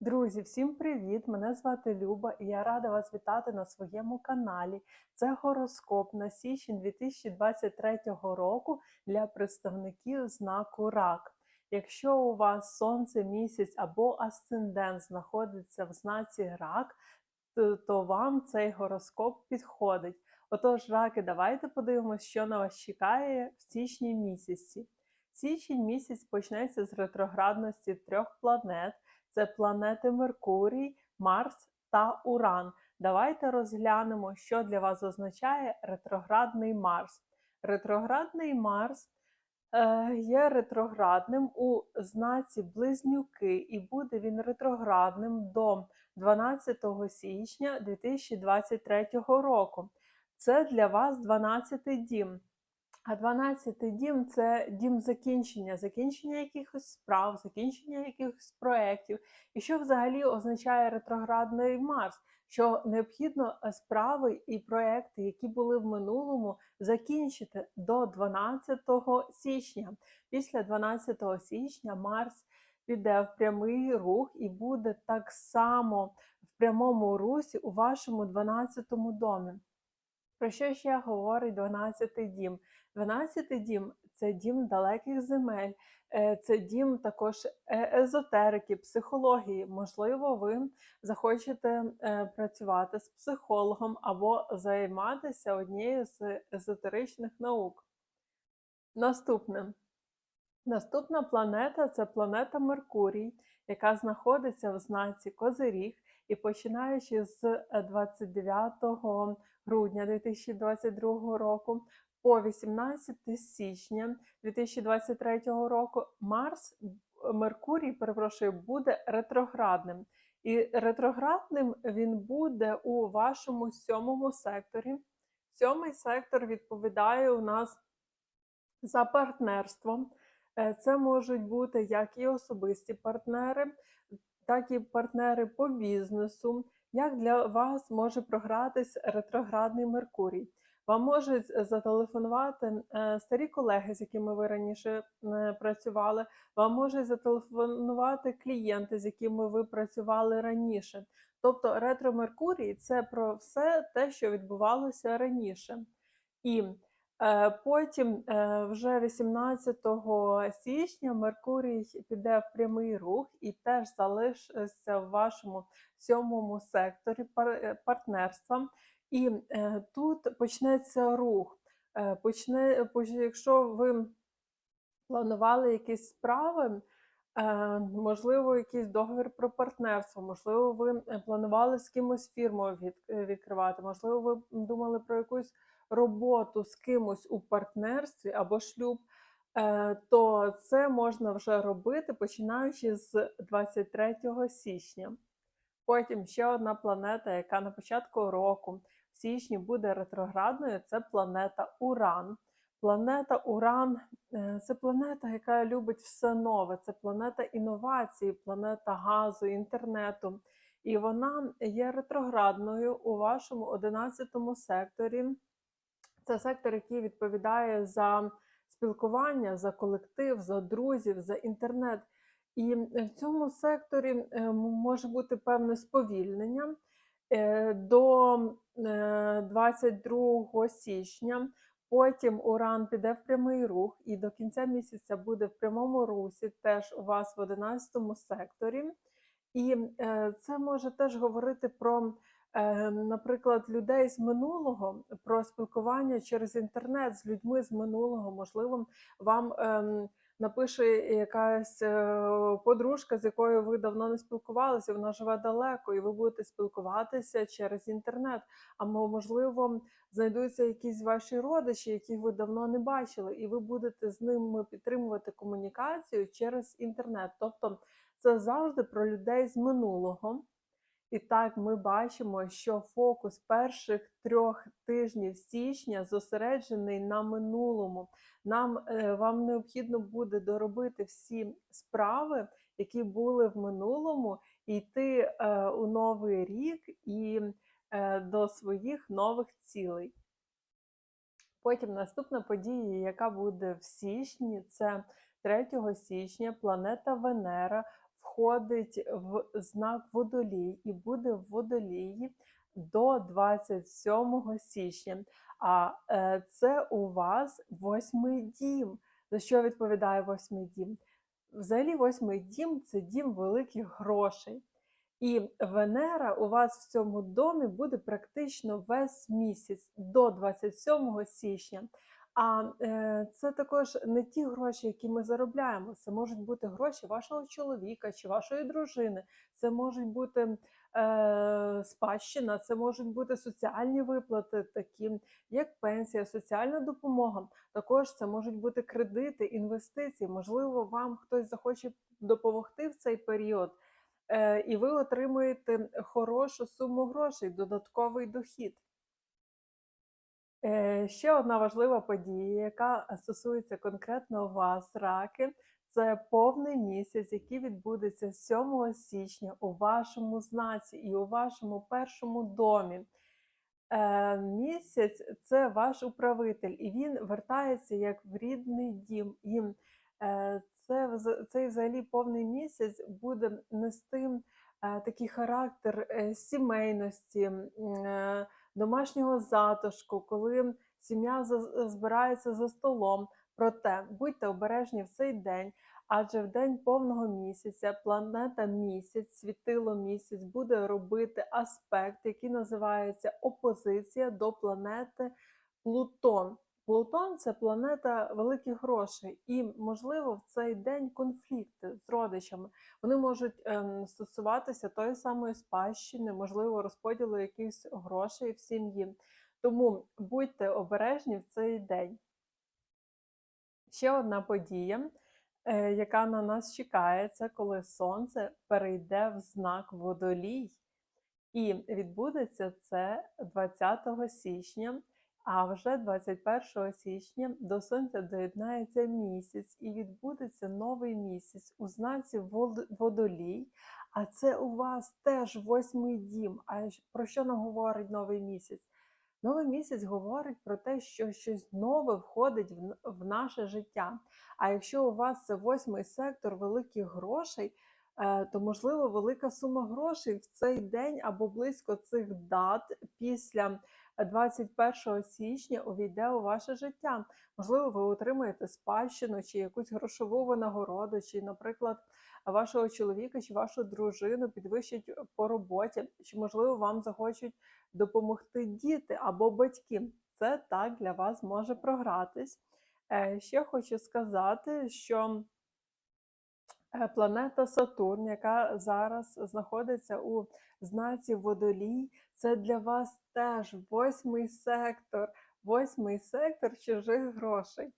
Друзі, всім привіт! Мене звати Люба і я рада вас вітати на своєму каналі. Це гороскоп на січень 2023 року для представників знаку РАК. Якщо у вас сонце, місяць або асцендент знаходиться в знаці РАК, то- вам цей гороскоп підходить. Отож, раки, давайте подивимося, що на вас чекає в січні місяці. Січень місяць почнеться з ретроградності трьох планет це планети Меркурій, Марс та Уран. Давайте розглянемо, що для вас означає ретроградний Марс. Ретроградний Марс е, є ретроградним у знаці Близнюки, і буде він ретроградним до 12 січня 2023 року. Це для вас 12 дім. А 12 дім це дім закінчення, закінчення якихось справ, закінчення якихось проєктів. І що взагалі означає ретроградний Марс? Що необхідно е, справи і проекти, які були в минулому, закінчити до 12 січня. Після 12 січня Марс піде в прямий рух і буде так само в прямому русі у вашому 12 домі. Про що ще говорить 12 дім? 12 дім це дім далеких земель, е, це дім також е, езотерики, психології. Можливо, ви захочете е, працювати з психологом або займатися однією з езотеричних наук. Наступне. Наступна планета це планета Меркурій, яка знаходиться в знаці Козиріг, і починаючи з е, 29 грудня 2022 року по 18 січня 2023 року Марс, Меркурій, перепрошую, буде ретроградним. І ретроградним він буде у вашому сьомому секторі. Сьомий сектор відповідає у нас за партнерство. Е, Це можуть бути як і особисті партнери, так і партнери по бізнесу. Як для вас може програтись ретроградний Меркурій? Вам можуть зателефонувати е, старі колеги, з якими ви раніше е, працювали. Вам можуть зателефонувати клієнти, з якими ви працювали раніше. Тобто ретро Меркурій це про все те, що відбувалося раніше. І Е, Потім, е, вже 18 січня, Меркурій піде в прямий рух і теж залишиться в вашому сьомому секторі пар- е, партнерства. І е, тут почнеться рух. Е, Почне, поч- якщо ви планували якісь справи, е, можливо, якийсь договір про партнерство, можливо, ви планували з кимось фірму від, відкривати, можливо, ви думали про якусь роботу з кимось у партнерстві або шлюб, то це можна вже робити починаючи з 23 січня. Потім ще одна планета, яка на початку року січні буде ретроградною, це планета Уран. Планета Уран е, це планета, яка любить все нове, це планета інновацій, планета газу, інтернету. І вона є ретроградною у вашому 11 секторі. Це сектор, який відповідає за спілкування, за колектив, за друзів, за інтернет. І в цьому секторі е, може бути певне сповільнення до е, 22 січня. Потім Уран піде в прямий рух, і до кінця місяця буде в прямому русі, теж у вас в 11 секторі. І е, це може теж говорити про, е, наприклад, людей з минулого, про спілкування через інтернет з людьми з минулого. Можливо, вам ем, напише якась е, подружка, з якою ви давно не спілкувалися, вона живе далеко, і ви будете спілкуватися через інтернет. Або, можливо, знайдуться якісь ваші родичі, яких ви давно не бачили, і ви будете з ними підтримувати комунікацію через інтернет. Тобто це завжди про людей з минулого. І так ми бачимо, що фокус перших трьох тижнів січня зосереджений на минулому. Нам е, вам необхідно буде доробити всі справи, які були в минулому, і йти е, у новий рік і е, до своїх нових цілей. Потім наступна подія, яка буде в січні, це 3 січня планета Венера входить в знак водолій і буде в водолії до 27 січня. А е, це у вас восьмий дім. За що відповідає восьмий дім? Взагалі, восьмий дім це дім великих грошей. І Венера у вас в цьому домі буде практично весь місяць до 27 січня. А е, це також не ті гроші, які ми заробляємо. Це можуть бути гроші вашого чоловіка чи вашої дружини. Це можуть бути е, спадщина, це можуть бути соціальні виплати, такі як пенсія, соціальна допомога. Також це можуть бути кредити, інвестиції. Можливо, вам хтось захоче допомогти в цей період. Е, і ви отримуєте хорошу суму грошей, додатковий дохід. Е, Ще одна важлива подія, яка стосується конкретно вас, раки, це повний місяць, який відбудеться 7 січня у вашому знаці і у вашому першому домі. Е, Місяць це ваш управитель, і він вертається як в рідний дім. І е, це, цей взагалі повний місяць буде нести е, такий характер е, сімейності, е, домашнього затишку, коли сім'я збирається за столом. Проте будьте обережні в цей день, адже в день повного місяця планета місяць, світило місяць буде робити аспект, який називається опозиція до планети Плутон. Плутон це планета великих грошей, і можливо в цей день конфлікти з родичами. Вони можуть ем, стосуватися тої самої спадщини, можливо, розподілу якихось грошей в сім'ї. Тому будьте обережні в цей день. Ще одна подія, е, яка на нас чекає, це коли сонце перейде в знак водолій. І відбудеться це 20 січня, а вже 21 січня до сонця доєднається місяць, і відбудеться новий місяць у знаці водолій. А це у вас теж восьмий дім. А про що нам говорить новий місяць? Новий місяць говорить про те, що щось нове входить в, наше життя. А якщо у вас це восьмий сектор великих грошей, е, то можливо велика сума грошей в цей день або близько цих дат після 21 січня увійде у ваше життя. Можливо, ви отримаєте спадщину чи якусь грошову винагороду, чи, наприклад, вашого чоловіка чи вашу дружину підвищать по роботі, чи можливо вам захочуть допомогти діти або батьки. Це так для вас може програтись. Е, Ще хочу сказати, що е, планета Сатурн, яка зараз знаходиться у знаці Водолій, це для вас теж восьмий сектор, восьмий сектор чужих грошей.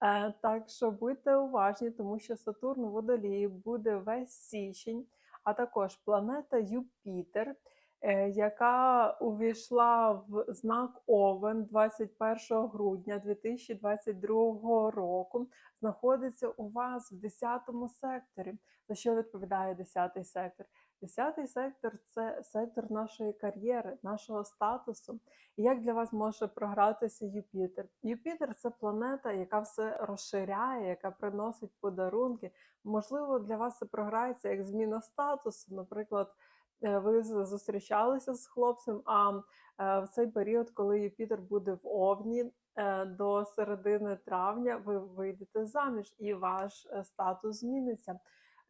Е, Так що будьте уважні, тому що Сатурн у Водолії буде весь січень, а також планета Юпітер, е, яка увійшла в знак Овен 21 грудня 2022 року, знаходиться у вас в 10 секторі. За що відповідає 10 сектор? 10 сектор це сектор нашої кар'єри, нашого статусу. І як для вас може програтися Юпітер? Юпітер це планета, яка все розширяє, яка приносить подарунки. Можливо, для вас це програється як зміна статусу. Наприклад, е, ви зустрічалися з хлопцем, а е, в цей період, коли Юпітер буде в Овні, е, до середини травня ви вийдете заміж, і ваш статус зміниться.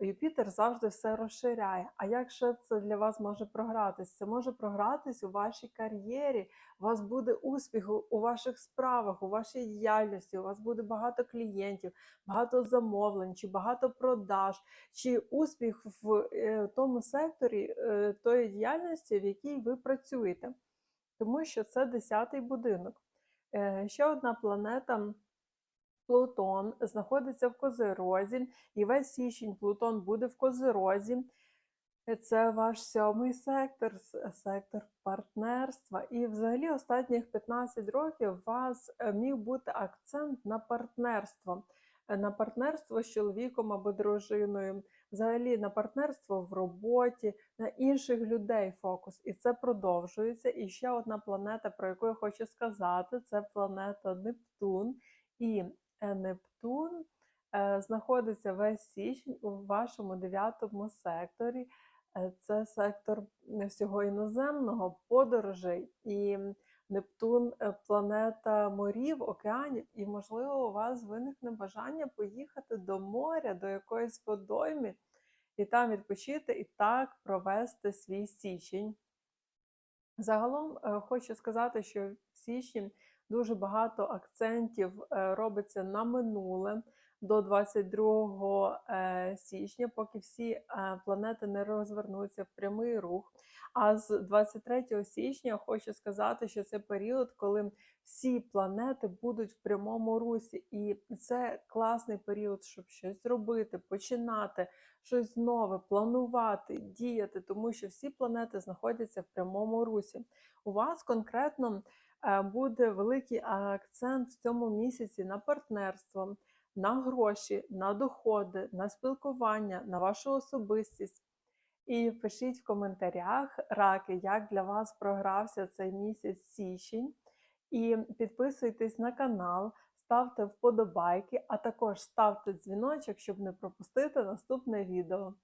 Юпітер завжди все розширяє. А як ще це для вас може програтись? Це може програтись у вашій кар'єрі. У вас буде успіх у- ваших справах, у вашій діяльності. У вас буде багато клієнтів, багато замовлень, чи багато продаж, чи успіх в е, тому секторі е, тої діяльності, в якій ви працюєте. Тому що це 10-й будинок. Е, Ще одна планета. Плутон знаходиться в Козирозі, і весь січень Плутон буде в Козирозі. Це ваш сьомий сектор, сектор партнерства. І взагалі останніх 15 років у вас е, міг бути акцент на партнерство, Е, на партнерство з чоловіком або дружиною, взагалі на партнерство в роботі, на інших людей фокус. І це продовжується. І ще одна планета, про яку я хочу сказати, це планета Нептун. І Нептун е, знаходиться весь січень у вашому дев'ятому секторі. Е, Це сектор всього іноземного, подорожей і Нептун е, планета морів, океанів, і, можливо, у вас виникне бажання поїхати до моря, до якоїсь водойми, і там відпочити, і так провести свій січень. Загалом е, хочу сказати, що в січні дуже багато акцентів е, робиться на минуле до 22 е, січня, поки всі е, планети не розвернуться в прямий рух. А з 23 січня хочу сказати, що це період, коли всі планети будуть в прямому русі, і це класний період, щоб щось робити, починати щось нове, планувати, діяти, тому що всі планети знаходяться в прямому русі. У вас конкретно буде великий акцент в цьому місяці на партнерство, на гроші, на доходи, на спілкування, на вашу особистість. І пишіть в коментарях, раки, як для вас програвся цей місяць січень. І підписуйтесь на канал, ставте вподобайки, а також ставте дзвіночок, щоб не пропустити наступне відео.